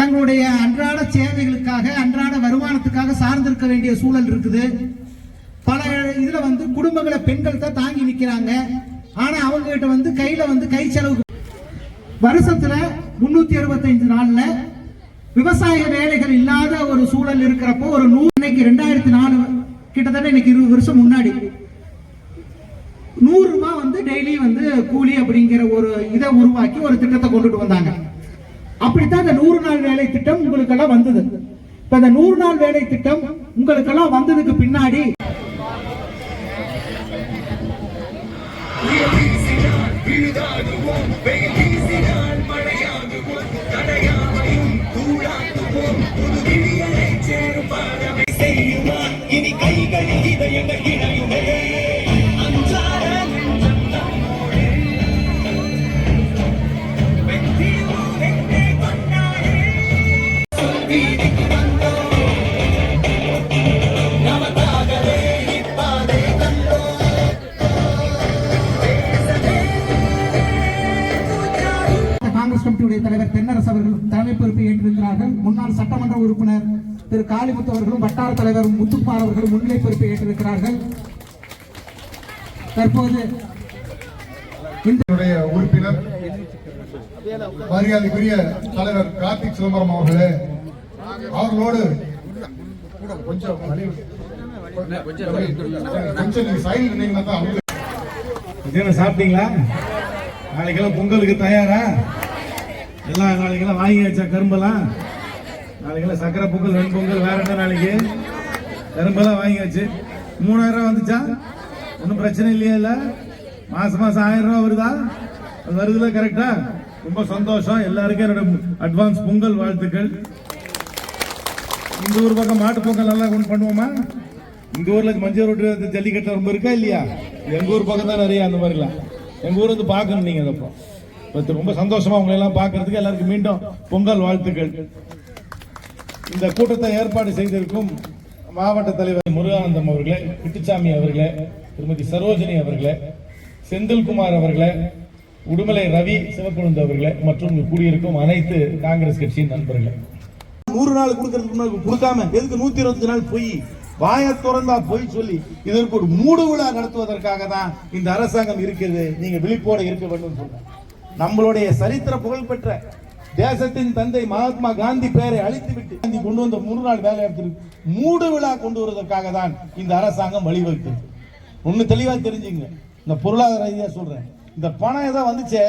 தங்களுடைய அன்றாட சேவைகளுக்காக அன்றாட வருமானத்துக்காக சார்ந்திருக்க வேண்டிய சூழல் இருக்குது. பல இதுல வந்து குடும்பங்களை பெண்கள் தான் தாங்கி நிக்கிறாங்க. ஆனா அவங்க கிட்ட வந்து கையில வந்து கை செலவு. வருஷத்துல முன்னூத்தி அறுபத்தைந்து நாள்ல விவசாய வேலைகள் இல்லாத ஒரு சூழல் இருக்கிறப்போ ஒரு நூறு இன்னைக்கு ரெண்டாயிரத்தி நாலு கிட்டத்தட்ட இன்னைக்கு இருபது வருஷம் முன்னாடி. நூறு ரூபாய் வந்து டெய்லி வந்து கூலி அப்படிங்கிற ஒரு இதை உருவாக்கி ஒரு திட்டத்தை கொண்டுட்டு வந்தாங்க. அப்படித்தான் இந்த நூறு நாள் வேலை திட்டம் உங்களுக்கெல்லாம் வந்தது. இப்ப இந்த நூறு நாள் வேலை திட்டம் உங்களுக்கெல்லாம் வந்ததுக்கு பின்னாடி மழையாகுவோம் தடையாமையும் தூளாக்குவோம் புது ஏற்றிருக்கிறார்கள் முன்னாள் சட்டமன்ற உறுப்பினர் திரு காளிமுத்து அவர்களும் வட்டார தலைவர் முத்துக்குமார் அவர்களும் முன்னிலை பொறுப்பை ஏற்றிருக்கிறார்கள். தற்போது உறுப்பினர் மரியாதைக்குரிய தலைவர் கார்த்திக் சிதம்பரம் அவர்களே அவர்களோடு கொஞ்சம் கொஞ்சம் சாப்பிட்டீங்களா? நாளைக்கெல்லாம் பொங்கலுக்கு தயாரா? எல்லாம் நாளைக்கெல்லாம் வாங்கி வச்சா கரும்பெல்லாம் நாளைக்கெல்லாம் சக்கரை பொங்கல் வெண்பொங்கல் வேற என்ன நாளைக்கு? கரும்பெல்லாம் வாங்கி வச்சு. மூணாயிரம் ரூபா வந்துச்சா? ஒன்றும் பிரச்சனை இல்லையா இல்லை? மாசம் மாசம் ஆயிரம் ரூபா வருதா? அது வருதுல கரெக்டா ரொம்ப சந்தோஷம். எல்லாருக்கும் என்னோட அட்வான்ஸ் பொங்கல் வாழ்த்துக்கள். இந்த ஊர் பக்கம் மாட்டு பொங்கல் நல்லா கொண்டு பண்ணுவோமா? இந்த ஊரில் மஞ்சள் ரோட்டு ஜல்லிக்கட்டு ரொம்ப இருக்கா இல்லையா? எங்கள் ஊர் பக்கம் தான் நிறைய அந்த மாதிரிலாம். எங்கள் ஊர் வந்து பார்க்கணும் நீங்கள் அதப்போ ரொம்ப சந்தோஷமா உங்களை எல்லாம் பார்க்கறதுக்கு எல்லாருக்கும் மீண்டும் பொங்கல் வாழ்த்துக்கள். இந்த கூட்டத்தை ஏற்பாடு செய்திருக்கும் மாவட்ட தலைவர் முருகானந்தம் அவர்களே கிட்டுச்சாமி அவர்களே திருமதி சரோஜினி அவர்களே செந்தில்குமார் அவர்களே உடுமலை ரவி சிவக்குழுந்து அவர்களே மற்றும் கூடியிருக்கும் அனைத்து காங்கிரஸ் கட்சியின் நண்பர்களே. நூறு நாள் கொடுக்கறதுக்கு முன்னாடி கொடுக்காம எதுக்கு நூத்தி இருபத்தி நாள் போய் வாய திறந்தா போய் சொல்லி இதற்கு ஒரு மூடு விழா நடத்துவதற்காக தான் இந்த அரசாங்கம் இருக்கிறது. நீங்க விழிப்போட இருக்க வேண்டும் சொல்றேன் நம்மளுடைய சரித்திர புகழ்பெற்ற தேசத்தின் தந்தை மகாத்மா காந்தி பெயரை அழித்து விட்டு காந்தி கொண்டு வந்த மூணு நாள் வேலை மூடு விழா கொண்டு வருவதற்காக தான் இந்த அரசாங்கம் வழிவகுத்தது. ஒன்று தெளிவாக தெரிஞ்சுங்க. இந்த பொருளாதார ரீதியாக சொல்றேன். இந்த பணம் ஏதோ வந்துச்சே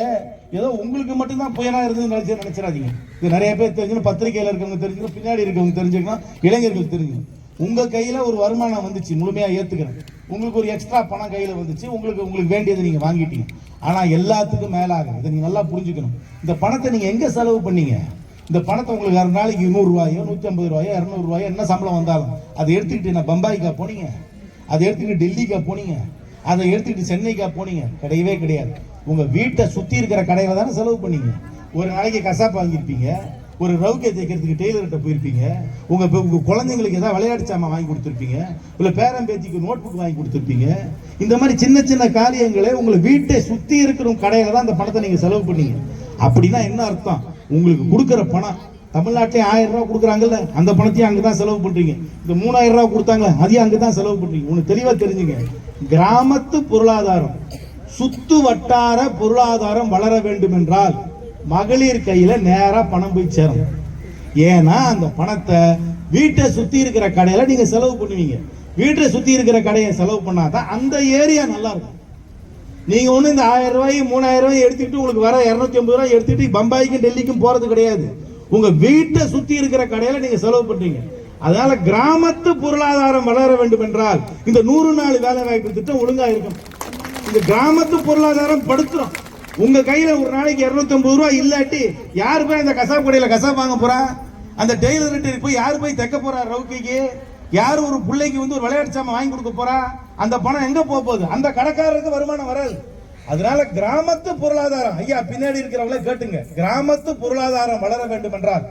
ஏதோ உங்களுக்கு மட்டும்தான் புயலா இருந்து நினைச்சு நினைச்சிடாதீங்க. இது நிறைய பேர் தெரிஞ்சுக்கணும். பத்திரிகையில் இருக்கவங்க தெரிஞ்சுக்கணும். பின்னாடி இருக்கவங்க தெரிஞ்சுக்கணும். இளைஞர்கள் தெரிஞ்சுக்கணும். உங்க கையில ஒரு வருமானம் வந்துச்சு. முழுமையாக ஏத்துக்கிறேன். உங்களுக்கு ஒரு எக்ஸ்ட்ரா பணம் கையில் வந்துச்சு. உங்களுக்கு உங்களுக்கு வேண்டியதை நீங்கள் வாங்கிட்டீங்க. ஆனால் எல்லாத்துக்கும் மேலாக இதை நீங்கள் நல்லா புரிஞ்சுக்கணும். இந்த பணத்தை நீங்கள் எங்கே செலவு பண்ணீங்க? இந்த பணத்தை உங்களுக்கு ஒரு நாளைக்கு நூறுரூவாயோ நூற்றி ஐம்பது ரூபாயோ இரநூறுவாயோ என்ன சம்பளம் வந்தாலும் அதை எடுத்துக்கிட்டு நான் பம்பாய்க்கா போனீங்க? அதை எடுத்துக்கிட்டு டெல்லிக்கா போனீங்க? அதை எடுத்துக்கிட்டு சென்னைக்கா போனீங்க? கிடையவே கிடையாது. உங்கள் வீட்டை சுற்றி இருக்கிற கடையில் தானே செலவு பண்ணீங்க. ஒரு நாளைக்கு கசாப்பு வாங்கியிருப்பீங்க. ஒரு ரவுக்கை தைக்கிறதுக்கு டெய்லர்கிட்ட போயிருப்பீங்க. உங்கள் இப்போ உங்கள் குழந்தைங்களுக்கு ஏதாவது விளையாட்டு சாமான் வாங்கி கொடுத்துருப்பீங்க. இல்லை பேரம்பேத்திக்கு நோட் புக் வாங்கி கொடுத்துருப்பீங்க. இந்த மாதிரி சின்ன சின்ன காரியங்களை உங்களை வீட்டை சுற்றி இருக்கிற கடையில் தான் அந்த பணத்தை நீங்கள் செலவு பண்ணீங்க. அப்படின்னா என்ன அர்த்தம்? உங்களுக்கு கொடுக்குற பணம் தமிழ்நாட்டிலே ஆயிரம் ரூபா கொடுக்குறாங்கல்ல அந்த பணத்தையும் அங்கே தான் செலவு பண்ணுறீங்க இந்த மூணாயிரம் ரூபா கொடுத்தாங்க அதையும் அங்கே தான் செலவு பண்ணுறீங்க ஒண்ணு தெளிவாக தெரிஞ்சுங்க. கிராமத்து பொருளாதாரம் சுத்து வட்டார பொருளாதாரம் வளர வேண்டும் என்றால் மகளிர் கையில நேரா பணம் போய் சேரும். ஏன்னா அந்த பணத்தை வீட்டை சுத்தி இருக்கிற கடையில நீங்க செலவு பண்ணுவீங்க. வீட்டை சுத்தி இருக்கிற கடையை செலவு பண்ணாதான் அந்த ஏரியா நல்லா இருக்கும். நீங்க ஒண்ணு இந்த ஆயிரம் ரூபாய் மூணாயிரம் ரூபாய் எடுத்துக்கிட்டு உங்களுக்கு வர இருநூத்தி ஐம்பது ரூபாய் எடுத்துக்கிட்டு பம்பாய்க்கும் டெல்லிக்கும் போறது கிடையாது. உங்க வீட்டை சுத்தி இருக்கிற கடையில நீங்க செலவு பண்றீங்க. அதனால கிராமத்து பொருளாதாரம் வளர வேண்டும் என்றால் இந்த நூறு நாள் வேலை வாய்ப்பு திட்டம் ஒழுங்கா இருக்கும். இந்த கிராமத்து பொருளாதாரம் படுத்துறோம் உங்க கையில ஒரு நாளைக்கு இருநூத்தம்பது ரூபா இல்லாட்டி யாரு போய் அந்த கசாப் கடையில கசாப் வாங்க போறா? அந்த டெய்லர் போய் யாரு போய் தைக்க போறா ரவுக்கிக்கு? யாரு ஒரு பிள்ளைக்கு வந்து ஒரு விளையாட்டு சாமான் வாங்கி கொடுக்க போறா? அந்த பணம் எங்க போக போகுது? அந்த கடைக்காரருக்கு வருமானம் வராது. அதனால கிராமத்து பொருளாதாரம் ஐயா பின்னாடி இருக்கிறவங்கள கேட்டுங்க. கிராமத்து பொருளாதாரம் வளர வேண்டும் என்றால்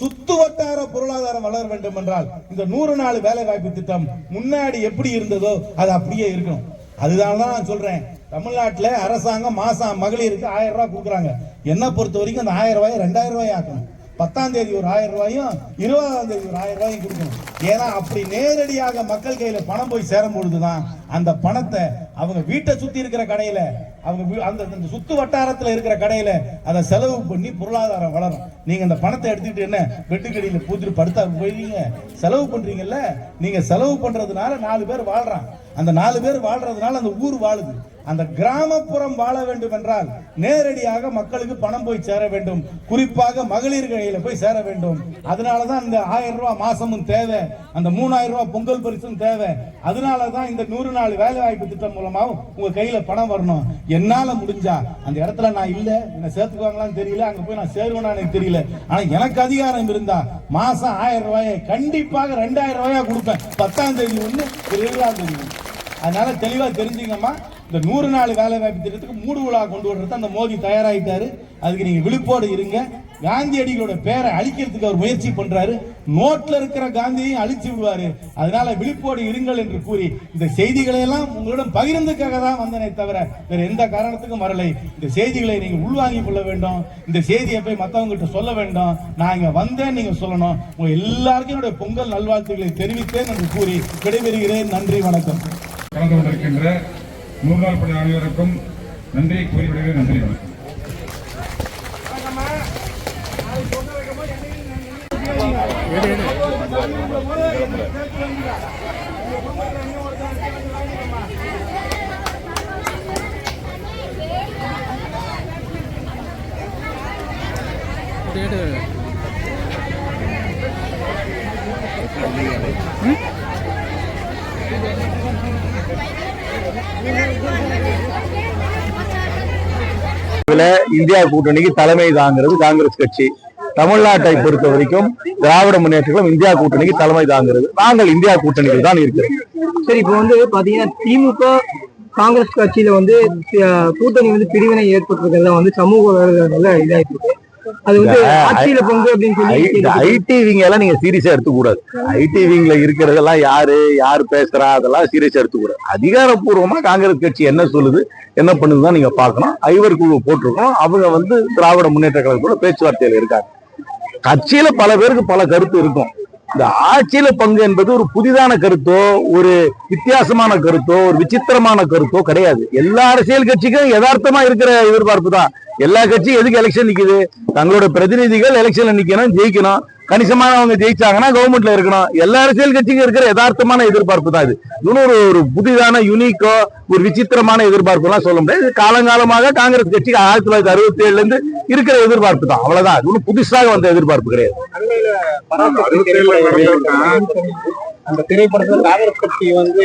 சுத்து வட்டார பொருளாதாரம் வளர வேண்டும் என்றால் இந்த நூறு நாள் வேலை வாய்ப்பு திட்டம் முன்னாடி எப்படி இருந்ததோ அது அப்படியே இருக்கணும். அதுதான் தான் நான் சொல்றேன். தமிழ்நாட்டில் அரசாங்கம் மாசம் மகளிருக்கு ஆயிரம் ரூபாய் கொடுக்குறாங்க. என்ன பொறுத்த வரைக்கும் அந்த ஆயிரம் ரூபாய் ரெண்டாயிரம் ரூபாய் ஆக்கணும். பத்தாம் தேதி ஒரு ஆயிரம் ரூபாயும் இருபதாம் தேதி ஒரு ஆயிரம் ரூபாயும் கொடுக்கணும். ஏன்னா அப்படி நேரடியாக மக்கள் கையில பணம் போய் சேரும் பொழுதுதான் அந்த பணத்தை அவங்க வீட்டை சுத்தி இருக்கிற கடையில அவங்க வீ- அந்த சுத்து வட்டாரத்துல இருக்கிற கடையில அதை செலவு பண்ணி பொருளாதாரம் வளரும். நீங்க அந்த பணத்தை எடுத்துக்கிட்டு என்ன வெட்டுக்கடியில பூத்துட்டு படுத்தா போயிருவீங்க செலவு பண்றீங்கல்ல? நீங்க செலவு பண்றதுனால நாலு பேர் வாழ்றான் அந்த நாலு பேர் வாழ்றதுனால அந்த ஊர் வாழுது. அந்த கிராமப்புறம் வாழ வேண்டும் என்றால் நேரடியாக மக்களுக்கு பணம் போய் சேர வேண்டும். குறிப்பாக மகளிர் கையில போய் சேர வேண்டும். அதனாலதான் இந்த ஆயிரம் ரூபாய் மாசமும் தேவை. அந்த மூணாயிரம் ரூபாய் பொங்கல் பரிசும் தேவை. அதனாலதான் இந்த நூறு நாள் வேலை வாய்ப்பு திட்டம் மூலமாகவும் உங்க கையில பணம் வரணும். என்னால முடிஞ்சா அந்த இடத்துல நான் இல்ல என்ன சேர்த்துக்குவாங்களான்னு தெரியல அங்க போய் நான் சேருவேனா எனக்கு தெரியல. ஆனா எனக்கு அதிகாரம் இருந்தா மாசம் ஆயிரம் ரூபாயை கண்டிப்பாக ரெண்டாயிரம் ரூபாயா கொடுப்பேன். பத்தாம் தேதி ஒண்ணு இருபதாம் தேதி அதனால தெளிவா தெரிஞ்சுங்கம்மா. இந்த நூறு நாள் வேலை வாய்ப்பு திட்டத்துக்கு மூடு விழா கொண்டு வர்றது அந்த மோடி தயாராகிட்டாரு அதுக்கு நீங்க விழிப்போடு இருங்க. காந்தியடிகளோட பேரை அழிக்கிறதுக்கு அவர் முயற்சி பண்றாரு. நோட்ல இருக்கிற காந்தியையும் அழிச்சு விடுவாரு. அதனால விழிப்போடு இருங்கள் என்று கூறி இந்த செய்திகளை எல்லாம் உங்களிடம் பகிர்ந்துக்காக தான் வந்தனே தவிர வேற எந்த காரணத்துக்கும் வரலை. இந்த செய்திகளை நீங்க உள்வாங்கிக் கொள்ள வேண்டும். இந்த செய்தியை போய் மத்தவங்க கிட்ட சொல்ல வேண்டும். நான் இங்க வந்தேன் நீங்க சொல்லணும். உங்க எல்லாருக்கும் என்னுடைய பொங்கல் நல்வாழ்த்துக்களை தெரிவித்தேன் என்று கூறி விடைபெறுகிறேன். நன்றி வணக்கம். கலந்து கொண்டிருக்கின்ற நூறு நாள் பணி அனைவருக்கும் நன்றியை கூறிவிடுகிறேன் நன்றி வணக்கம் Thank you. இந்தியா கூட்டணிக்கு தலைமை தாங்கிறது காங்கிரஸ் கட்சி. தமிழ்நாட்டை பொறுத்த வரைக்கும் திராவிட முன்னேற்றங்களும் இந்தியா கூட்டணிக்கு தலைமை தாங்கிறது. நாங்கள் இந்தியா கூட்டணியில் தான் இருக்கிறோம். சரி இப்போ வந்து பாத்தீங்கன்னா திமுக காங்கிரஸ் கட்சியில வந்து கூட்டணி வந்து பிரிவினை ஏற்பட்டிருக்கிறத வந்து சமூக வலைதளங்கள்ல இதாயிட்டு இருக்கு. அது வந்து ஆட்சியில பங்கு அப்படின்னு சொல்லி கேள்விப்பட்டிருக்கேன். ஐடி விங்க எல்லாம் நீங்க சீரியஸா எடுத்துக்கூடாது. ஐடி விங்ல இருக்கிறதெல்லாம் யாரு யார் பேசுறா அதெல்லாம் சீரியஸா எடுத்துக்கூடாது. அதிகாரப்பூர்வமா காங்கிரஸ் கட்சி என்ன சொல்லுது என்ன பண்ணுதுதான் நீங்க பார்க்கணும். ஐவர் குழு போட்டிருக்கோம். அவங்க வந்து திராவிட முன்னேற்ற கழகத்தோட பேச்சுவார்த்தையில இருக்காங்க. கட்சியில பல பேருக்கு பல கருத்து இருக்கும். இந்த ஆட்சியில பங்கு என்பது ஒரு புதிதான கருத்தோ ஒரு வித்தியாசமான கருத்தோ ஒரு விசித்திரமான கருத்தோ கிடையாது. எல்லா அரசியல் கட்சிக்கும் யதார்த்தமா இருக்கிற எதிர்பார்ப்பு தான். எல்லா கட்சியும் எதுக்கு எலெக்ஷன் நிக்குது? தங்களோட பிரதிநிதிகள் எலெக்ஷன்ல நிக்கணும் ஜெயிக்கணும். கணிசமானவங்க ஜெயிச்சாங்கன்னா கவர்மெண்ட்ல இருக்கணும். எல்லா அரசியல் கட்சிக்கும் இருக்கிற யதார்த்தமான எதிர்பார்ப்பு தான் இது. இன்னும் ஒரு புதிதான யுனிக்கோ ஒரு விசித்திரமான எதிர்பார்ப்பு எல்லாம் சொல்ல முடியாது. காலங்காலமாக காங்கிரஸ் கட்சி ஆயிரத்தி தொள்ளாயிரத்தி அறுபத்தி ஏழுல இருந்து இருக்கிற எதிர்பார்ப்பு தான். அவ்வளவுதான். ஒன்றும் புதுசாக வந்த எதிர்பார்ப்பு கிடையாது. அந்த திரைப்படத்துல காங்கிரஸ் கட்சி வந்து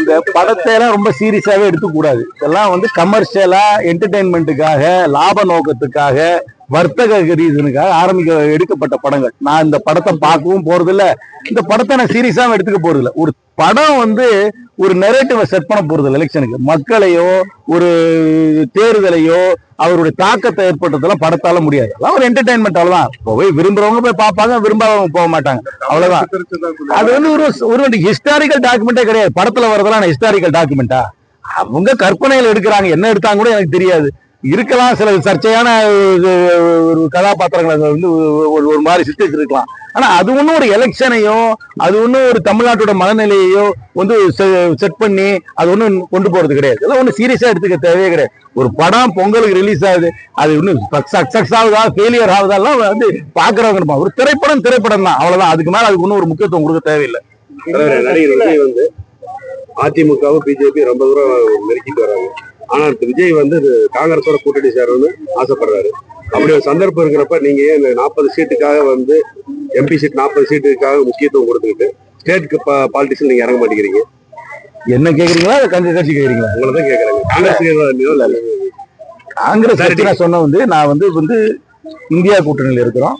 இந்த படத்தை எல்லாம் ரொம்ப சீரியஸாவே எடுத்துக்க கூடாது இதெல்லாம் வந்து கமர்ஷியலா என்டர்டைன்மெண்ட்டுக்காக லாப நோக்கத்துக்காக வர்த்தக ரீசனுக்காக ஆரம்பிக்க எடுக்கப்பட்ட படங்கள். நான் இந்த படத்தை பார்க்கவும் போறதில்ல. இந்த படத்தை நான் சீரியஸாவும் எடுத்துக்க போறதில்ல. ஒரு படம் வந்து ஒரு நெரேட்டிவை செட் பண்ண போறது எலெக்ஷனுக்கு மக்களையோ ஒரு தேர்தலையோ அவருடைய தாக்கத்தை ஏற்பட்டதெல்லாம் படத்தால முடியாது. அதெல்லாம் ஒரு என்டர்டைன்மெண்ட் அவ்வளவுதான் போய் விரும்புறவங்க போய் பார்ப்பாங்க விரும்பாதவங்க போக மாட்டாங்க. அவ்வளவுதான். அது வந்து ஒரு ஒரு ஹிஸ்டாரிக்கல் டாக்குமெண்டே கிடையாது. படத்துல வரதெல்லாம் ஹிஸ்டாரிக்கல் டாக்குமெண்டா அவங்க கற்பனையில எடுக்கிறாங்க. என்ன எடுத்தாங்க கூட எனக்கு தெரியாது. இருக்கலாம் சில சர்ச்சையான ஒரு ஒரு கதாபாத்திரங்களை வந்து ஒரு ஒரு மாதிரி சித்தரிச்சிருக்கலாம் ஆனா அது ஒன்றும் ஒரு எலெக்ஷனையோ அது ஒன்றும் ஒரு தமிழ்நாட்டோட மனநிலையையோ வந்து செட் பண்ணி அது ஒன்றும் கொண்டு போறது கிடையாது. அதெல்லாம் ஒன்றும் சீரியஸா எடுத்துக்க தேவையே கிடையாது. ஒரு படம் பொங்கலுக்கு ரிலீஸ் ஆகுது அது இன்னும் சக்சஸ் ஆகுதா ஃபெயிலியர் ஆகுதாலாம் வந்து பாக்குறவங்க இருப்பாங்க. ஒரு திரைப்படம் திரைப்படம் தான். அவ்வளவுதான். அதுக்கு மேல அதுக்கு ஒன்றும் ஒரு முக்கியத்துவம் கொடுக்க தேவையில்லை. நடிகர் வந்து அதிமுகவும் பிஜேபி ரொம்ப தூரம் மெருக்கிட்டு வராங்க. ஆனா திரு விஜய் வந்து இது காங்கிரஸோட கூட்டணி சேரணும்னு ஆசைப்படுறாரு. அப்படி ஒரு சந்தர்ப்பம் இருக்கிறப்ப நீங்க ஏன் இந்த நாற்பது சீட்டுக்காக வந்து எம்பி சீட் நாற்பது சீட்டுக்காக முக்கியத்துவம் கொடுத்துக்கிட்டு ஸ்டேட் பாலிட்டிக்ஸ் நீங்க இறங்க மாட்டேங்கிறீங்க? என்ன கேக்குறீங்களா? கங்க கட்சி கேக்குறீங்களா? உங்களை தான் கேட்கறாங்க காங்கிரஸ் காங்கிரஸ் கட்சி நான் சொன்ன வந்து நான் வந்து வந்து இந்தியா கூட்டணியில் இருக்கிறோம்.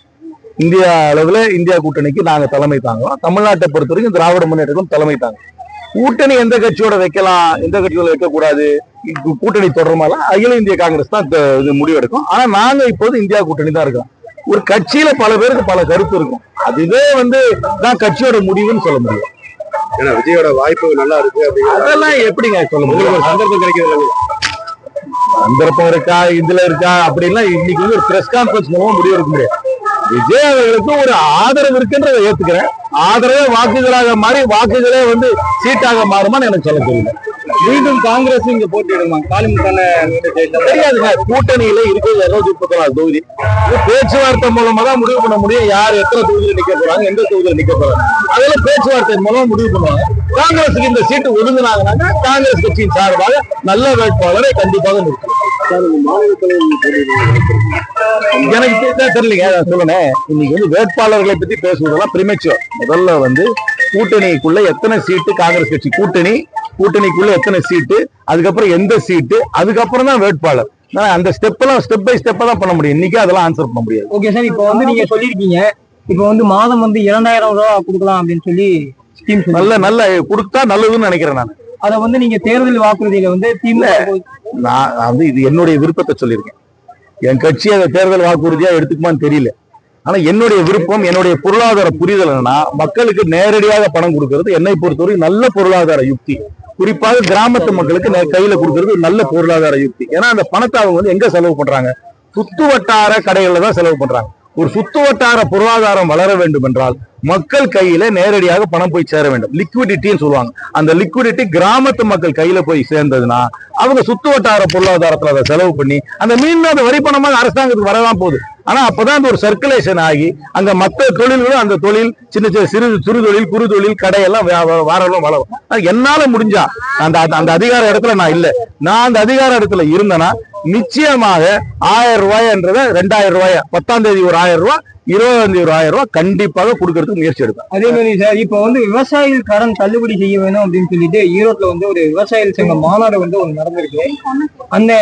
இந்தியா அளவுல இந்தியா கூட்டணிக்கு நாங்க தலைமை தாங்குறோம். தமிழ்நாட்டை பொறுத்த வரைக்கும் திராவிட முன்னேற்றக்கும் தலைமை தாங்க கூட்டணி எந்த கட்சியோட வைக்கலாம் எந்த கட்சியோட வைக்கக்கூடாது? கூட்டணி தொடருமாலாம் அகில இந்திய காங்கிரஸ் தான் இது முடிவெடுக்கும். ஆனா நாங்க இப்போது இந்தியா கூட்டணி தான் இருக்கோம் ஒரு கட்சியில பல பேருக்கு பல கருத்து இருக்கும். அதுவே வந்து தான் கட்சியோட முடிவுன்னு சொல்ல முடியும். ஏன்னா விஜயோட வாய்ப்பு நல்லா இருக்கு அதெல்லாம் எப்படிங்க சொல்ல முடியும்? ஒரு சந்தர்ப்பம் கிடைக்கிறது. சந்தர்ப்பம் இருக்கா இதுல இருக்கா அப்படின்லாம் இன்னைக்கு வந்து ஒரு பிரஸ் கான்பரன்ஸ் மூலமா முடிவு எடுக்க முடியாது விஜய் அவர்களுக்கு ஒரு ஆதரவு இருக்குன்றதை ஏத்துக்கிறேன். ஆதரவே வாக்குகளாக மாறி வாக்குகளே வந்து சீட்டாக மாறுமான்னு எனக்கு சொல்ல தெரியல மீண்டும் காங்கிரஸ் இங்க போட்டியிடுமா? காலிமுக தெரியாதுங்க. கூட்டணியில இருக்கிறது இருநூத்தி முப்பத்தி நாலு தொகுதி பேச்சுவார்த்தை மூலமா தான் முடிவு பண்ண முடியும். யார் எத்தனை தொகுதியில் நிக்க போறாங்க எந்த தொகுதியில் நிக்க போறாங்க. அதெல்லாம் பேச்சுவார்த்தை மூலமா முடிவு பண்ணுவாங்க. காங்கிரஸுக்கு இந்த சீட்டு ஒதுங்கினாங்கன்னா காங்கிரஸ் கட்சியின் சார்பாக நல்ல வேட்பாளரை கண்டிப்பாக நிறுத்தும் எனக்கு தெரியல தெரியலைங்க. சொல்லுனேன் இன்னைக்கு வந்து வேட்பாளர்களை பத்தி பேசுவதெல்லாம் பிரிமெச்சுவர் முதல்ல வந்து கூட்டணிக்குள்ள எத்தனை சீட்டு காங்கிரஸ் கட்சி? கூட்டணி கூட்டணிக்குள்ள எத்தனை சீட்டு அதுக்கப்புறம் எந்த சீட்டு அதுக்கப்புறம் தான் வேட்பாளர். நான் அந்த ஸ்டெப் எல்லாம் ஸ்டெப் பை ஸ்டெப்பா தான் பண்ண முடியும். இன்னைக்கு அதெல்லாம் ஆன்சர் பண்ண முடியாது. ஓகே சார் இப்போ வந்து நீங்க சொல்லியிருக்கீங்க. இப்போ வந்து மாதம் வந்து இரண்டாயிரம் ரூபாய் கொடுக்கலாம் அப்படின்னு சொல்லி ஸ்கீம் நல்ல நல்ல கொடுத்தா நல்லதுன்னு நினைக்கிறேன் நான். அதை வந்து நீங்க தேர்தல் வாக்குறுதியில வந்து திமுக நான் வந்து இது என்னுடைய விருப்பத்தை சொல்லியிருக்கேன். என் கட்சி அதை தேர்தல் வாக்குறுதியா எடுத்துக்குமான்னு தெரியல. ஆனா என்னுடைய விருப்பம் என்னுடைய பொருளாதார புரிதல் என்னன்னா மக்களுக்கு நேரடியாக பணம் கொடுக்கிறது என்னை பொறுத்தவரை நல்ல பொருளாதார யுக்தி. குறிப்பாக கிராமத்து மக்களுக்கு நே- கையில கொடுக்கிறது நல்ல பொருளாதார யுக்தி. ஏன்னா அந்த பணத்தை அவங்க வந்து எங்க செலவு பண்றாங்க? சுத்து வட்டார கடைகள்ல தான் செலவு பண்றாங்க. ஒரு சுத்து வட்டார பொருளாதாரம் வளர வேண்டும் என்றால் மக்கள் கையில நேரடியாக பணம் போய் சேர வேண்டும். லிக்விடிட்டின்னு சொல்லுவாங்க. அந்த லிக்விடிட்டி கிராமத்து மக்கள் கையில போய் சேர்ந்ததுன்னா அவங்க சுத்து வட்டார பொருளாதாரத்துல அதை செலவு பண்ணி அந்த மீண்டும் அந்த வரி பணமாக அரசாங்கத்துக்கு வரதான் போகுது. ஆனா அப்பதான் அந்த ஒரு சர்க்குலேஷன் ஆகி அங்க மற்ற தொழில்களும் அந்த தொழில் சின்ன சின்ன சிறு சிறு தொழில் குறு தொழில் கடையெல்லாம் வாரலும் வளரும். என்னால முடிஞ்சா அந்த அந்த- அந்த அதிகார இடத்துல நான் இல்ல. நான் அந்த அதிகார இடத்துல இருந்தேன்னா நிச்சயமாக ஆயிரம் ரூபாய்ன்றத ரெண்டாயிரம் ரூபாய் பத்தாம் தேதி ஒரு ஆயிரம் ரூபாய் ஒரு ஆயிரம் ரூபாய் கண்டிப்பாக கொடுக்கறதுக்கு முயற்சி எடுப்பேன். அதே மாதிரி சார் இப்போ வந்து விவசாயிகள் கடன் தள்ளுபடி செய்ய வேணும் அப்படின்னு சொல்லிட்டு ஈரோட்ல வந்து ஒரு விவசாயிகள் சங்க மாநாடு வந்து ஒன்று நடந்திருக்கு. அந்த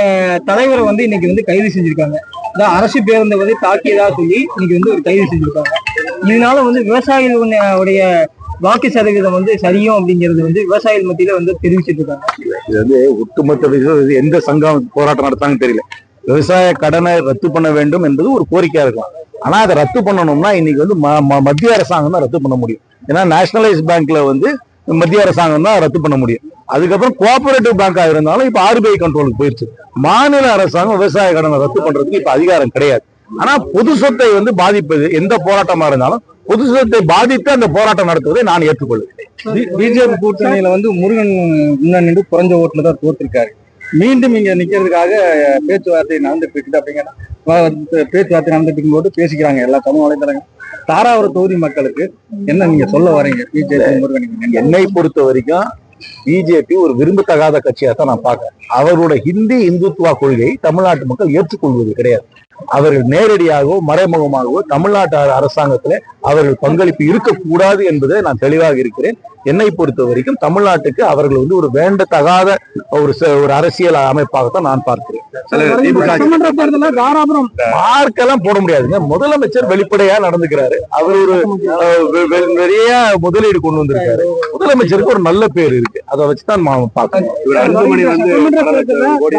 தலைவரை வந்து இன்னைக்கு வந்து கைது செஞ்சிருக்காங்க. அதான் அரசு பேருந்தை வந்து தாக்கியதா சொல்லி இன்னைக்கு வந்து ஒரு கைது செஞ்சிருக்காங்க. இதனால வந்து விவசாயிகள் உன்ன- உடைய வாக்கு சதவீதம் வந்து சரியும் அப்படிங்கிறது வந்து விவசாயிகள் மத்தியில வந்து தெரிவிச்சிட்டு இருக்காங்க. இது வந்து ஒட்டுமொத்த எந்த சங்கம் போராட்டம் நடத்தாங்கன்னு தெரியல. விவசாய கடனை ரத்து பண்ண வேண்டும் என்பது ஒரு கோரிக்கையா இருக்கலாம் ஆனா அதை ரத்து பண்ணணும்னா இன்னைக்கு வந்து ம- ம- மத்திய அரசாங்கம் தான் ரத்து பண்ண முடியும். ஏன்னா நேஷனலைஸ் பேங்க்ல வந்து மத்திய அரசாங்கம் தான் ரத்து பண்ண முடியும். அதுக்கப்புறம் கோஆபரேட்டிவ் பேங்காக இருந்தாலும் இப்ப ஆர்பிஐ கண்ட்ரோலுக்கு போயிருச்சு. மாநில அரசாங்கம் விவசாய கடனை ரத்து பண்றதுக்கு இப்ப அதிகாரம் கிடையாது. ஆனா பொது சொத்தை வந்து பாதிப்பது எந்த போராட்டமா இருந்தாலும் பொது சொத்தை பாதித்து அந்த போராட்டம் நடத்துவதை நான் ஏற்றுக்கொள்கிறேன். பிஜேபி கூட்டணியில வந்து முருகன் முன்னாடி குறைஞ்ச ஓட்டுல தான் தோத்திருக்காரு. மீண்டும் இங்க நிக்கிறதுக்காக பேச்சுவார்த்தை நடந்துட்டு இருக்குது அப்படிங்கிற பேச்சுவார்த்தை நடந்துட்டு இருக்கும்போது பேசிக்கிறாங்க எல்லா சமூக வலைதளங்கள் தாராவரம் தொகுதி மக்களுக்கு என்ன நீங்க சொல்ல வரீங்க? பிஜேபி முருகன் என்னை பொறுத்த வரைக்கும் பிஜேபி ஒரு விரும்பத்தகாத கட்சியாக தான் நான் பாக்குறேன் அவரோட ஹிந்தி இந்துத்துவா கொள்கை தமிழ்நாட்டு மக்கள் ஏற்றுக்கொள்வது கிடையாது. அவர்கள் நேரடியாகவோ மறைமுகமாகவோ தமிழ்நாட்டு அர- அரசாங்கத்திலே அவர்கள் பங்களிப்பு இருக்கக்கூடாது என்பதை நான் தெளிவாக இருக்கிறேன். என்னை பொறுத்த வரைக்கும் தமிழ்நாட்டுக்கு அவர்கள் வந்து ஒரு வேண்டத்தகாத ஒரு ஒரு அரசியல் அமைப்பாகத்தான் நான் பார்க்கிறேன். மார்க்கெல்லாம் போட முடியாதுங்க. முதலமைச்சர் வெளிப்படையா நடந்துக்கிறாரு. அவர் ஒரு நிறைய முதலீடு கொண்டு வந்திருக்காரு. முதலமைச்சருக்கு ஒரு நல்ல பேர் இருக்கு. அதை வச்சுதான் நான் பார்க்கணும். இவர் அன்புமணி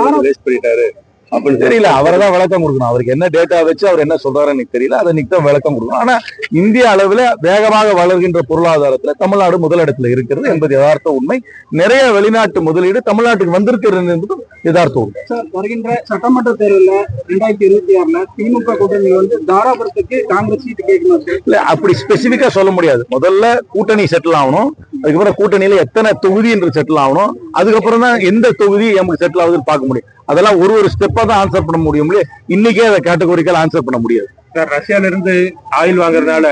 வந்து அப்படின்னு தெரியல. அவரை தான் விளக்கம் கொடுக்கணும். அவருக்கு என்ன டேட்டா வச்சு அவர் என்ன சொல்றாருன்னு எனக்கு தெரியல. அதை தான் விளக்கம் கொடுக்கணும். ஆனா இந்திய அளவுல வேகமாக வளர்கின்ற பொருளாதாரத்துல தமிழ்நாடு முதலிடத்துல இருக்கிறது என்பது யதார்த்த உண்மை. நிறைய வெளிநாட்டு முதலீடு தமிழ்நாட்டுக்கு வந்திருக்கிறது என்பது யதார்த்த உண்மை. சார் வருகின்ற சட்டமன்ற தேர்தலில் ரெண்டாயிரத்தி இருபத்தி ஆறுல திமுக கூட்டணி வந்து தாராபுரத்துக்கு காங்கிரஸ் சீட்டு கேட்கணும். இல்ல அப்படி ஸ்பெசிபிக்கா சொல்ல முடியாது. முதல்ல கூட்டணி செட்டில் ஆகணும். அதுக்கப்புறம் கூட்டணியில எத்தனை தொகுதி என்று செட்டில் ஆகணும். அதுக்கப்புறம் தான் எந்த தொகுதி நமக்கு செட்டில் ஆகுதுன்னு பார்க்க முடியும். அதெல்லாம் ஒரு ஒரு ஸ்டெப்பா தான் ஆன்சர் பண்ண முடியும் இன்னைக்கே அதை கேட்டகோரிக்கல் ஆன்சர் பண்ண முடியாது. சார் ரஷ்யால இருந்து ஆயில் வாங்குறதுனால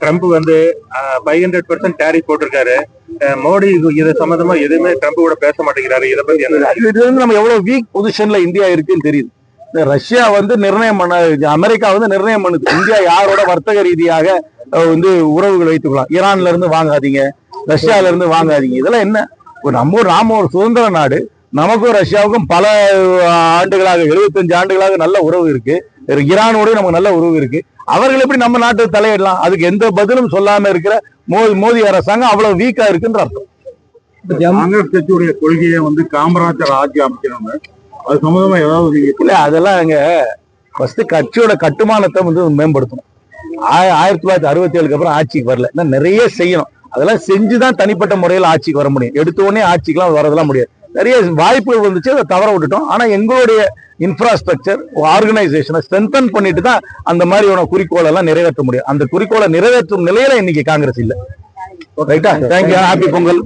ட்ரம்ப் வந்து ஃபைவ் ஹண்ட்ரட் பர்சன்ட் டேரிஃப் போட்டிருக்காரு. மோடி இது சம்பந்தமா எதுவுமே ட்ரம்ப் கூட பேச மாட்டேங்கிறாரு. இதை பத்தி இது வந்து நம்ம எவ்வளவு வீக் பொசிஷன்ல இந்தியா இருக்குன்னு தெரியுது. ரஷ்யா வந்து நிர்ணயம் பண்ண அமெரிக்கா வந்து நிர்ணயம் பண்ணுது இந்தியா யாரோட வர்த்தக ரீதியாக வந்து உறவுகள் வைத்துக்கலாம் ஈரான்ல இருந்து வாங்காதீங்க ரஷ்யால இருந்து வாங்காதீங்க. இதெல்லாம் என்ன? ஒரு நம்ம நாம ஒரு சுதந்திர நாடு நமக்கும் ரஷ்யாவுக்கும் பல ஆண்டுகளாக 75 ஆண்டுகளாக நல்ல உறவு இருக்கு. ஈரானோடய நமக்கு நல்ல உறவு இருக்கு. அவர்கள் எப்படி நம்ம நாட்டு தலையிடலாம்? அதுக்கு எந்த பதிலும் சொல்லாம இருக்கிற மோடி மோடி அரசாங்கம் அவ்வளவு வீக்கா இருக்குன்ற அர்த்தம். காங்கிரஸ் கட்சியுடைய கொள்கையை வந்து காமராஜர் ஆட்சி அமைக்கணும் அது சம்பந்தமா ஏதாவது இல்ல அதெல்லாம் அங்க ஃபர்ஸ்ட் கட்சியோட கட்டுமானத்தை வந்து மேம்படுத்தணும். ஆய- ஆயிரத்தி தொள்ளாயிரத்தி அறுபத்தி ஏழுக்கு அப்புறம் ஆட்சிக்கு வரல. இன்னும் நிறைய செய்யணும். அதெல்லாம் செஞ்சுதான் தனிப்பட்ட முறையில் ஆட்சிக்கு வர முடியும். எடுத்த உடனே ஆட்சிக்கெல்லாம் வரதெல்லாம் முடியாது. நிறைய வாய்ப்புகள் வந்துச்சு அதை தவற விட்டுட்டோம். ஆனா எங்களுடைய இன்ஃப்ராஸ்ட்ரக்சர் ஆர்கனைசேஷனை ஸ்ட்ரென்தன் பண்ணிட்டு தான் அந்த மாதிரியான குறிக்கோள் எல்லாம் நிறைவேற்ற முடியும். அந்த குறிக்கோளை நிறைவேற்றும் நிலையில இன்னைக்கு காங்கிரஸ் இல்ல. ரைட்டா தேங்க்யூ ஹாப்பி பொங்கல்.